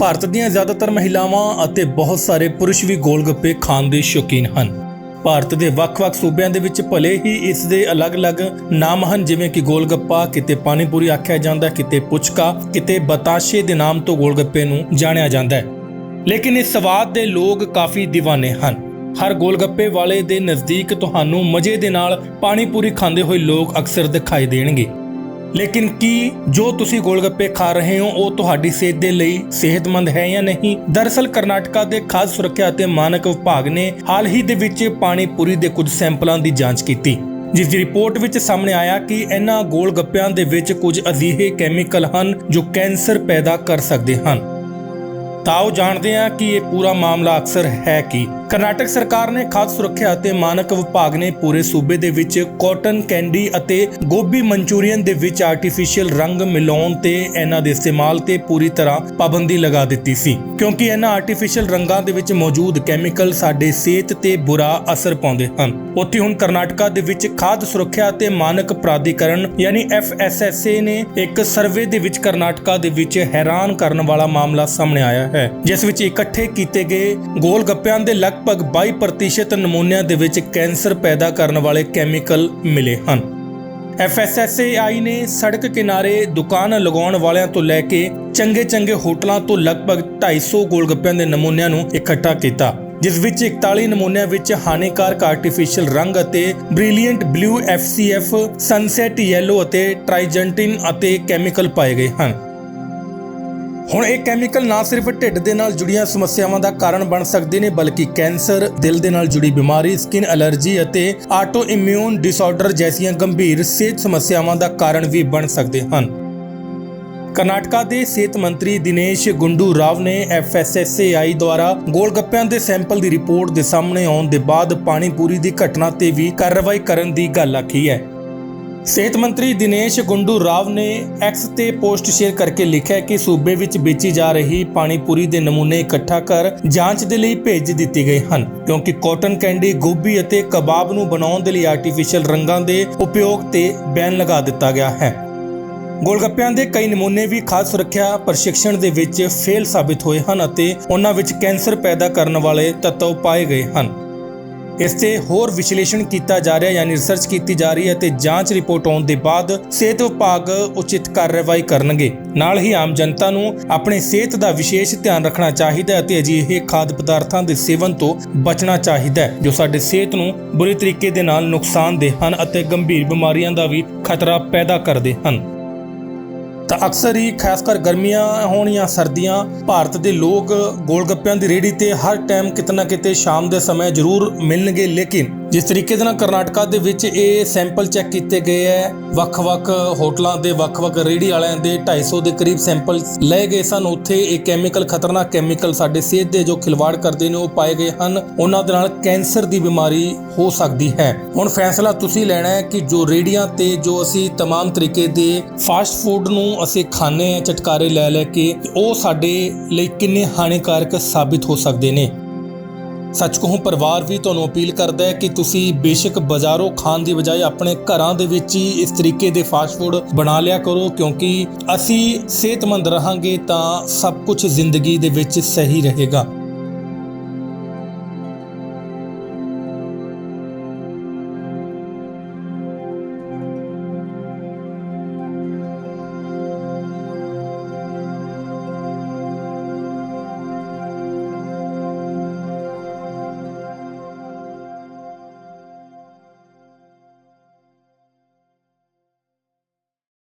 ਭਾਰਤ ਦੀਆਂ ਜ਼ਿਆਦਾਤਰ ਮਹਿਲਾਵਾਂ ਅਤੇ ਬਹੁਤ ਸਾਰੇ ਪੁਰਸ਼ ਵੀ ਗੋਲਗੱਪੇ ਖਾਣ ਦੇ ਸ਼ੌਕੀਨ ਹਨ। ਭਾਰਤ ਦੇ ਵੱਖ-ਵੱਖ ਸੂਬਿਆਂ ਦੇ ਵਿੱਚ ਭਲੇ ਹੀ ਇਸ ਦੇ ਅਲੱਗ-ਅਲੱਗ ਨਾਮ ਹਨ, ਜਿਵੇਂ ਕਿ ਗੋਲਗੱਪਾ, ਕਿਤੇ ਪਾਣੀਪੂਰੀ ਆਖਿਆ ਜਾਂਦਾ, ਕਿਤੇ ਪੁਚਕਾ, ਕਿਤੇ ਬਤਾਸ਼ੇ ਦੇ ਨਾਮ ਤੋਂ ਗੋਲਗੱਪੇ ਨੂੰ ਜਾਣਿਆ ਜਾਂਦਾ ਹੈ। ਲੇਕਿਨ ਇਸ ਸਵਾਦ ਦੇ ਲੋਕ ਕਾਫੀ دیਵਾਨੇ ਹਨ। ਹਰ ਗੋਲਗੱਪੇ ਵਾਲੇ ਦੇ ਨਜ਼ਦੀਕ ਤੁਹਾਨੂੰ ਮਜ਼ੇ ਦੇ ਨਾਲ ਪਾਣੀਪੂਰੀ ਖਾਂਦੇ ਹੋਏ ਲੋਕ ਅਕਸਰ ਦਿਖਾਈ ਦੇਣਗੇ। ਲੇਕਿਨ ਕੀ ਜੋ ਤੁਸੀਂ ਗੋਲਗੱਪੇ ਖਾ ਰਹੇ ਹੋ, ਉਹ ਤੁਹਾਡੀ ਸਿਹਤ ਦੇ ਲਈ ਸਿਹਤਮੰਦ ਹੈ ਜਾਂ ਨਹੀਂ? ਦਰਅਸਲ ਕਰਨਾਟਕਾ ਦੇ ਖਾਦ ਸੁਰੱਖਿਆ ਅਤੇ ਮਾਨਕ ਵਿਭਾਗ ਨੇ ਹਾਲ ਹੀ ਦੇ ਵਿੱਚ ਪਾਣੀ ਪਾਣੀਪੂਰੀ ਦੇ ਕੁਝ ਸੈਂਪਲਾਂ ਦੀ ਜਾਂਚ ਕੀਤੀ, ਜਿਸ ਦੀ ਰਿਪੋਰਟ ਵਿੱਚ ਸਾਹਮਣੇ ਆਇਆ ਕਿ ਇਹਨਾਂ ਗੋਲ ਗੱਪਿਆਂ ਦੇ ਵਿੱਚ ਕੁਝ ਅਜਿਹੇ ਕੈਮੀਕਲ ਹਨ ਜੋ ਕੈਂਸਰ ਪੈਦਾ ਕਰ ਸਕਦੇ ਹਨ। ਤਾਂ ਆਓ ਜਾਣਦੇ ਹਾਂ ਕਿ ਇਹ ਪੂਰਾ ਮਾਮਲਾ ਅਕਸਰ ਹੈ ਕੀ। ਕਰਨਾਟਕ ਸਰਕਾਰ ਨੇ ਖਾਦ ਸੁਰੱਖਿਆ ਅਤੇ ਮਾਨਕ ਵਿਭਾਗ ਨੇ ਪੂਰੇ ਸੂਬੇ ਦੇ ਵਿੱਚ ਕਾਟਨ ਕੈਂਡੀ ਅਤੇ ਗੋਭੀ ਮਨਚੂਰੀਅਨ ਦੇ ਵਿੱਚ ਆਰਟੀਫੀਸ਼ੀਅਲ ਰੰਗ ਮਿਲਾਉਣ ਤੇ ਇਹਨਾਂ ਦੇ ਇਸਤੇਮਾਲ ਤੇ ਪੂਰੀ ਤਰ੍ਹਾਂ ਪਾਬੰਦੀ ਲਗਾ ਦਿੱਤੀ ਸੀ। ਕਿਉਂਕਿ ਇਹਨਾਂ ਆਰਟੀਫੀਸ਼ੀਅਲ ਰੰਗਾਂ ਦੇ ਵਿੱਚ ਮੌਜੂਦ ਕੈਮੀਕਲ ਸਾਡੇ ਸਿਹਤ ਤੇ ਬੁਰਾ ਅਸਰ ਪਾਉਂਦੇ ਹਨ। ਉੱਥੇ ਹੁਣ ਕਰਨਾਟਕਾ ਦੇ ਵਿੱਚ ਖਾਦ ਸੁਰੱਖਿਆ ਅਤੇ ਮਾਨਕ ਪ੍ਰਾਧਿਕਰਨ ਯਾਨੀ FSSA ਨੇ ਇੱਕ ਸਰਵੇ ਦੇ ਵਿੱਚ ਕਰਨਾਟਕਾ ਦੇ ਵਿੱਚ ਹੈਰਾਨ ਕਰਨ ਵਾਲਾ ਮਾਮਲਾ ਸਾਹਮਣੇ ਆਇਆ ਹੈ। ਜਿਸ ਵਿੱਚ ਇਕੱਠੇ ਕੀਤੇ ਗਏ ਗੋਲ ਗੱਪਿਆਂ ਦੇ ਲਗਭਗ 22% ਨਮੂਨਿਆਂ ਦੇ ਵਿੱਚ ਕੈਂਸਰ ਪੈਦਾ ਕਰਨ ਵਾਲੇ ਕੈਮੀਕਲ ਮਿਲੇ ਹਨ। FSSAI ਨੇ ਸੜਕ ਕਿਨਾਰੇ ਦੁਕਾਨ ਲਗਾਉਣ ਵਾਲਿਆਂ ਤੋਂ ਲੈ ਕੇ ਚੰਗੇ ਚੰਗੇ ਹੋਟਲਾਂ ਤੋਂ ਲਗਭਗ 250 ਗੋਲਗੱਪਿਆਂ ਦੇ ਨਮੂਨਿਆਂ ਨੂੰ ਇਕੱਠਾ ਕੀਤਾ, ਜਿਸ ਵਿੱਚ 41 ਨਮੂਨਿਆਂ ਵਿੱਚ ਹਾਨੀਕਾਰਕ ਆਰਟੀਫੀਸ਼ੀਅਲ ਰੰਗ ਅਤੇ brilliant blue FCF sunset yellow ਅਤੇ ਟ੍ਰਾਈਜੈਂਟਿਨ ਅਤੇ ਕੈਮੀਕਲ ਪਾਏ ਗਏ ਹਨ। ਹੁਣ ਇਹ ਕੈਮੀਕਲ ਨਾ ਸਿਰਫ ਢਿੱਡ ਦੇ ਨਾਲ ਜੁੜੀਆਂ ਸਮੱਸਿਆਵਾਂ ਦਾ ਕਾਰਨ ਬਣ ਸਕਦੇ ਨੇ ਬਲਕਿ ਕੈਂਸਰ, ਦਿਲ ਦੇ ਨਾਲ ਜੁੜੀ ਬਿਮਾਰੀ, ਸਕਿਨ ਐਲਰਜੀ ਅਤੇ ਆਟੋ ਇਮਿਊਨ ਡਿਸਆਰਡਰ ਜੈਸੀਆਂ ਗੰਭੀਰ ਸਿਹਤ ਸਮੱਸਿਆਵਾਂ ਦਾ ਕਾਰਨ ਵੀ ਬਣ ਸਕਦੇ ਹਨ। ਕਰਨਾਟਕਾ ਦੇ ਸਿਹਤ ਮੰਤਰੀ ਦਿਨੇਸ਼ ਗੁੰਡੂ ਰਾਵ ਨੇ FSSAI ਦੁਆਰਾ ਗੋਲਗੱਪਿਆਂ ਦੇ ਸੈਂਪਲ ਦੀ ਰਿਪੋਰਟ ਦੇ ਸਾਹਮਣੇ ਆਉਣ ਦੇ ਬਾਅਦ ਪਾਣੀਪੂਰੀ ਦੀ ਘਟਨਾ ਤੇ ਵੀ ਕਾਰਵਾਈ ਕਰਨ ਦੀ ਗੱਲ ਆਖੀ ਹੈ। ਸਿਹਤ ਮੰਤਰੀ ਦਿਨੇਸ਼ ਗੁੰਡੂ ਰਾਵ ਨੇ ਐਕਸ ਤੇ ਪੋਸਟ ਸ਼ੇਅਰ ਕਰਕੇ ਲਿਖਿਆ ਕਿ ਸੂਬੇ ਵਿੱਚ ਵੇਚੀ ਜਾ ਰਹੀ ਪਾਣੀਪੂਰੀ ਦੇ ਨਮੂਨੇ ਇਕੱਠਾ ਕਰ ਜਾਂਚ ਦੇ ਲਈ ਭੇਜ ਦਿੱਤੇ ਗਏ ਹਨ, ਕਿਉਂਕਿ ਕਾਟਨ ਕੈਂਡੀ, ਗੋਭੀ ਅਤੇ ਕਬਾਬ ਨੂੰ ਬਣਾਉਣ ਦੇ ਲਈ ਆਰਟੀਫੀਸ਼ੀਅਲ ਰੰਗਾਂ ਦੇ ਉਪਯੋਗ ਤੇ ਬੈਨ ਲਗਾ ਦਿੱਤਾ ਗਿਆ ਹੈ। ਗੋਲਗੱਪਿਆਂ ਦੇ ਕਈ ਨਮੂਨੇ ਵੀ ਖਾਦ ਸੁਰੱਖਿਆ ਪ੍ਰਸ਼ਿਕਸ਼ਣ ਦੇ ਵਿੱਚ ਫੇਲ ਸਾਬਿਤ ਹੋਏ ਹਨ ਅਤੇ ਉਹਨਾਂ ਵਿੱਚ ਕੈਂਸਰ ਪੈਦਾ ਕਰਨ ਵਾਲੇ ਤੱਤਵ ਪਾਏ ਗਏ ਹਨ। ਇਸ ਤੇ ਹੋਰ ਵਿਸ਼ਲੇਸ਼ਣ ਕੀਤਾ ਜਾ ਰਿਹਾ, ਯਾਨੀ ਰਿਸਰਚ ਕੀਤੀ ਜਾ ਰਹੀ ਹੈ ਤੇ ਜਾਂਚ ਰਿਪੋਰਟ ਆਉਣ ਦੇ ਬਾਅਦ ਸਿਹਤ ਵਿਭਾਗ ਉਚਿਤ ਕਾਰਵਾਈ ਕਰਨਗੇ। ਨਾਲ ਹੀ ਆਮ ਜਨਤਾ ਨੂੰ ਆਪਣੀ ਸਿਹਤ ਦਾ ਵਿਸ਼ੇਸ਼ ਧਿਆਨ ਰੱਖਣਾ ਚਾਹੀਦਾ ਹੈ ਅਤੇ ਅਜਿਹੇ ਖਾਦ ਪਦਾਰਥਾਂ ਦੇ ਸੇਵਨ ਤੋਂ ਬਚਣਾ ਚਾਹੀਦਾ ਹੈ, ਜੋ ਸਾਡੇ ਸਿਹਤ ਨੂੰ ਬੁਰੇ ਤਰੀਕੇ ਦੇ ਨਾਲ ਨੁਕਸਾਨਦੇਹ ਹਨ ਅਤੇ ਗੰਭੀਰ ਬਿਮਾਰੀਆਂ ਦਾ ਵੀ ਖਤਰਾ ਪੈਦਾ ਕਰਦੇ ਹਨ। ਤਾਂ ਅਕਸਰ ਹੀ ਖਾਸ ਕਰ ਗਰਮੀਆਂ ਹੋਣ ਜਾਂ ਸਰਦੀਆਂ, ਭਾਰਤ ਦੇ ਲੋਕ ਗੋਲਗੱਪਿਆਂ ਦੀ ਰੇਹੜੀ ਤੇ ਹਰ ਟਾਈਮ ਕਿਤਨਾ ਕਿਤੇ ਸ਼ਾਮ ਦੇ ਸਮੇਂ ਜ਼ਰੂਰ ਮਿਲਣਗੇ। ਲੇਕਿਨ ਜਿਸ ਤਰੀਕੇ ਦੇ ਨਾਲ ਕਰਨਾਟਕਾ ਦੇ ਵਿੱਚ ਇਹ ਸੈਂਪਲ ਚੈੱਕ ਕੀਤੇ ਗਏ ਹੈ ਵੱਖ-ਵੱਖ ਹੋਟਲਾਂ ਦੇ ਵੱਖ-ਵੱਖ ਰੇਹੜੀ ਵਾਲਿਆਂ ਦੇ 250 ਦੇ ਕਰੀਬ ਸੈਂਪਲ ਲਏ ਗਏ ਸਨ ਉੱਥੇ ਇਹ ਕੈਮੀਕਲ ਖਤਰਨਾਕ ਕੈਮੀਕਲ ਸਾਡੇ ਸਿਹਤ ਦੇ ਜੋ ਖਿਲਵਾੜ ਕਰਦੇ ਨੇ ਉਹ ਪਾਏ ਗਏ ਹਨ ਉਹਨਾਂ ਦੇ ਨਾਲ ਕੈਂਸਰ ਦੀ ਬਿਮਾਰੀ ਹੋ ਸਕਦੀ ਹੈ ਹੁਣ ਫੈਸਲਾ ਤੁਸੀਂ ਲੈਣਾ ਹੈ ਕਿ ਜੋ ਰੇਹੜੀਆਂ ਤੇ ਜੋ ਅਸੀਂ तमाम ਤਰੀਕੇ ਦੇ ਫਾਸਟ ਫੂਡ ਨੂੰ ਅਸੀਂ ਖਾਣੇ ਆ ਚਟਕਾਰੇ ਲੈ ਲੈ ਕੇ ਉਹ ਸਾਡੇ ਲਈ ਕਿੰਨੇ ਹਾਨੀਕਾਰਕ ਸਾਬਿਤ ਹੋ ਸਕਦੇ ਨੇ ਸੱਚ ਕਹੂੰ, ਪਰਿਵਾਰ ਵੀ ਤੁਹਾਨੂੰ ਅਪੀਲ ਕਰਦਾ ਹੈ ਕਿ ਤੁਸੀਂ ਬੇਸ਼ੱਕ ਬਾਜ਼ਾਰੋਂ ਖਾਣ ਦੀ ਬਜਾਏ ਆਪਣੇ ਘਰਾਂ ਦੇ ਵਿੱਚ ਹੀ ਇਸ ਤਰੀਕੇ ਦੇ ਫਾਸਟ ਫੂਡ ਬਣਾ ਲਿਆ ਕਰੋ, ਕਿਉਂਕਿ ਅਸੀਂ ਸਿਹਤਮੰਦ ਰਹਾਂਗੇ ਤਾਂ ਸਭ ਕੁਝ ਜ਼ਿੰਦਗੀ ਦੇ ਵਿੱਚ ਸਹੀ ਰਹੇਗਾ।